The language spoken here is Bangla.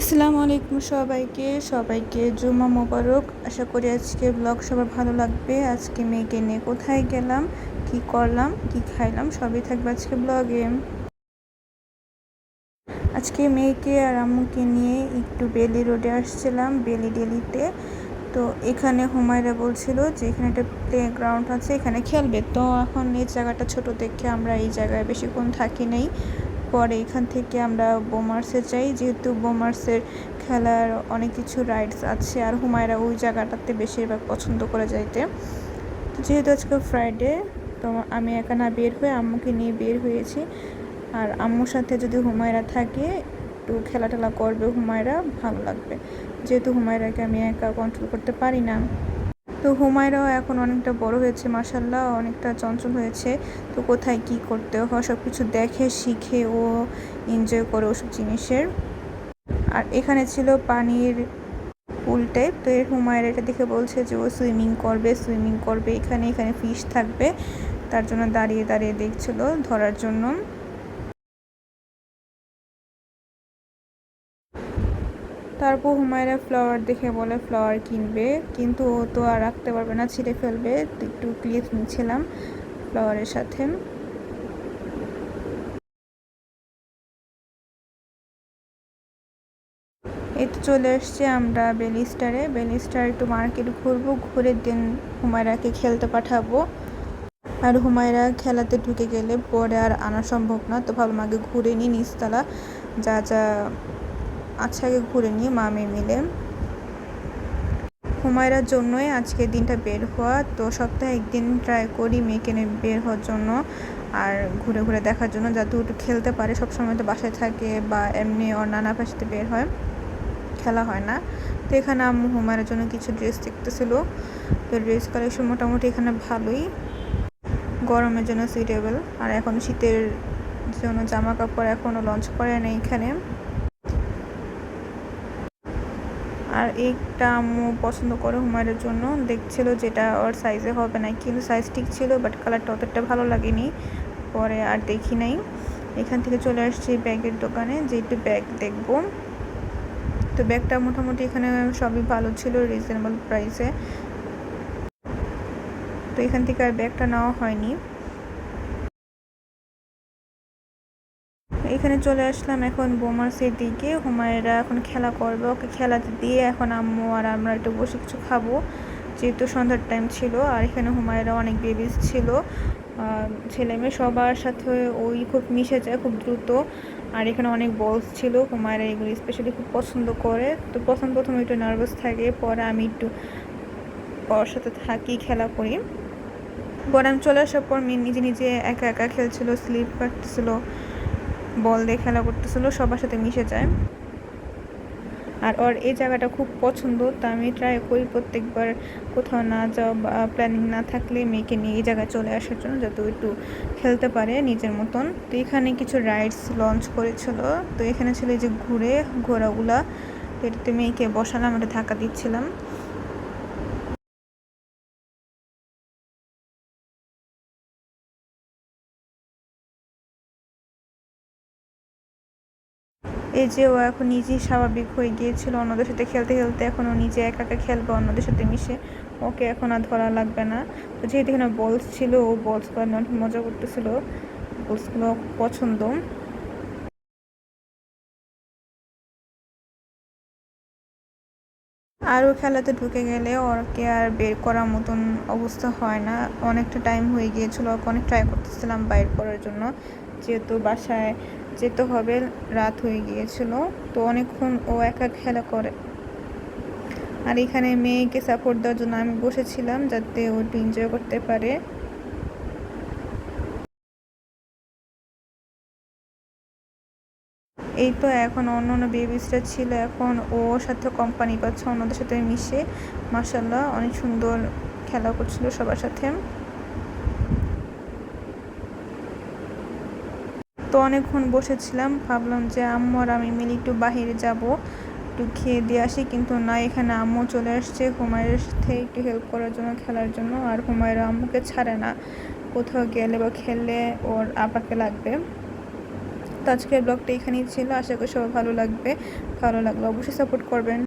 আসসালামু আলাইকুম সবাইকে সবাইকে জুমা মোবারক। আশা করি আজকে ব্লগ সবার ভালো লাগবে। আজকে মেয়েকে নিয়ে কোথায় গেলাম, কি করলাম, কি খাইলাম, সবই থাকবে আজকে ব্লগে আজকে মেয়েকে আর আম্মুকে নিয়ে একটু বেলি রোডে আসছিলাম, বেলি ডেলিতে। তো এখানে হুমায়রা বলছিল যে এখানে একটা প্লে গ্রাউন্ড আছে, এখানে খেলবে। তো এখন এই জায়গাটা ছোট দেখে আমরা এই জায়গায় বেশিক্ষণ থাকি নাই। পরে এখান থেকে আমরা বোমার্সে যাই। যেহেতু বোমার্সের খেলার অনেক কিছু রাইডস আছে, আর হুমায়রা ওই জায়গাটাতে বেশিরভাগ পছন্দ করে যাইতে। তো যেহেতু আজকে ফ্রাইডে তো আমি একা না বের হয়ে আম্মুকে নিয়ে বের হয়েছি। আর আম্মুর সাথে যদি হুমায়রা থাকে, একটু খেলা টেলা করবে হুমায়রা, ভালো লাগবে। যেহেতু হুমায়রাকে আমি একা কন্ট্রোল করতে পারি না। তো হুমায়রাও এখন অনেকটা বড় হয়েছে মাসাল্লাহ অনেকটা চঞ্চল হয়েছে। তো কোথায় কি করতে হয় সব কিছু দেখে, শিখে ও এনজয় করে ওসব জিনিসের। আর এখানে ছিল পানির পুল টাইপ তো এর হুমায়রা এটা দেখে বলছে যে ও সুইমিং করবে সুইমিং করবে, এখানে এখানে ফিশ থাকবে। তার জন্য দাঁড়িয়ে দাঁড়িয়ে দেখছিল ধরার জন্য। তারপর হুমায়রা ফ্লাওয়ার দেখে বলে ফ্লাওয়ার কিনবে। কিন্তু ও তো আর রাখতে পারবে না, ছিঁড়ে ফেলবে। একটু ক্লিপ নিচ্ছিলাম ফ্লাওয়ারের সাথে। এই তো চলে এসছি আমরা বেলিস্টারে বেলিস্টার একটু মার্কেট ঘুরবো, ঘুরে দিন হুমায়রাকে খেলতে পাঠাবো। আর হুমায়রা খেলাতে ঢুকে গেলে পরে আর আনা সম্ভব না, তো ভাবলাম আগে ঘুরে নিই নিচতলা, যা যা আগে ঘুরে নিয়ে মা মেয়ে মিলে হুমায়রার জন্যই আজকে দিনটা বের হওয়া। তো সপ্তাহে একদিন ট্রাই করি মেয়েকে নিয়ে বের হওয়ার জন্য আর ঘুরে ঘুরে দেখার জন্য যাতে একটু খেলতে পারে। সবসময় তো বাসায় থাকে বা এমনি ওর নানা পাশে বের হয়, খেলা হয় না। তো এখানে আম্মু হুমায়রার জন্য কিছু ড্রেস দেখতেছিল। তো ড্রেস কালেকশন মোটামুটি এখানে ভালোই। গরমের জন্য সুইটেবল আর এখন শীতের জন্য জামা কাপড় এখনও লঞ্চ করে নেই এখানে। আর এইটা আম্মু পছন্দ করে হুমায়ুনের জন্য। দেখছিল যেটা ওর সাইজে হবে না কিন্তু সাইজ ঠিক ছিল বাট কালারটা অতটা ভালো লাগেনি। পরে আর দেখি নাই। এখান থেকে চলে আসছি ব্যাগের দোকানে, যে একটু ব্যাগ দেখব। তো ব্যাগটা মোটামুটি এখানে সবই ভালো ছিল রিজনেবল প্রাইসে তো এখান থেকে আর ব্যাগটা নেওয়া হয়নি। এখানে চলে আসলাম এখন বোমার্সের দিকে। হুমায়রা এখন খেলা করবে, ওকে খেলাতে দিয়ে এখন আম্মু আর আমরা একটু বসে কিছু খাব। যেহেতু সন্ধ্যার টাইম ছিল, আর এখানে হুমায়রা অনেক বেবিস ছিল। ছেলে মেয়ে সবার সাথে ওই খুব মিশে যায়, খুব দ্রুত। আর এখানে অনেক বলস ছিল, হুমায়রা এগুলো স্পেশালি খুব পছন্দ করে। তো প্রথম প্রথম একটু নার্ভাস থাকে, পরে আমি একটু ওর সাথে থাকি, খেলা করি। পরে আমি চলে আসার পর নিজে নিজে একা একা খেলছিল স্লিপ কাটছিল। বল দিয়ে খেলা করতেছিল, সবার সাথে মিশে যায়। আর ওর এই জায়গাটা খুব পছন্দ, তা আমি ট্রাই করি প্রত্যেকবার কোথাও না যাওয়া বা প্ল্যানিং না থাকলে মেয়েকে নিয়ে এই জায়গায় চলে আসার জন্য যাতে একটু খেলতে পারে নিজের মতন। তো এখানে কিছু রাইডস লঞ্চ করেছিল। তো এখানে ছিল যে ঘুরে ঘোরাগুলা। এটাতে মেয়েকে বসালাম এটা ধাক্কা দিচ্ছিলাম। এই যে ও এখন নিজেই স্বাভাবিক হয়ে গিয়েছিল অন্যদের সাথে খেলতে খেলতে, এখন ও নিজে একা একা খেলবে, অন্যদের সাথে মিশে। ওকে এখন আর ধরা লাগবে না। তো যেহেতু এখানে বলস ছিল, ও বলসগুলো অনেক মজা করতেছিল। বলসগুলো পছন্দ। আরও খেলাতে ঢুকে গেলে ওকে আর বের করার মতন অবস্থা হয় না। অনেকটা টাইম হয়ে গিয়েছিল, ওকে অনেক ট্রাই করতেছিলাম বাইর করার জন্য। যেহেতু বাসায় যেতে হবে, রাত হয়ে গিয়েছিল। তো অনেকক্ষণ ও একা খেলা করে। আর এখানে মেয়েকে সাপোর্ট দেওয়ার জন্য আমি বসেছিলাম যাতে ও একটু এনজয় করতে পারে। এই তো এখন অন্য অন্য বেবিসরা ছিল। এখন ওর সাথে কোম্পানি পাচ্ছে অন্যদের সাথে মিশে। মাসাল্লাহ অনেক সুন্দর খেলা করছিল সবার সাথে। তো অনেকক্ষণ বসেছিলাম, ভাবলাম যে আম্মু আর আমি মিলে একটু বাহিরে যাব, একটু খেয়ে দিয়ে আসি। কিন্তু না, এখানে আম্মু চলে আসছে, হুমায়ের সাথে একটু হেল্প করার জন্য, খেলার জন্য। আর হুমায়ের আম্মুকে ছাড়ে না, কোথাও গেলে বা খেললে ওর আপাকে লাগবে। তো আজকের ব্লগটা এখানেই ছিল। আশা করি সবাই ভালো লাগবে। ভালো লাগলে অবশ্যই সাপোর্ট করবেন।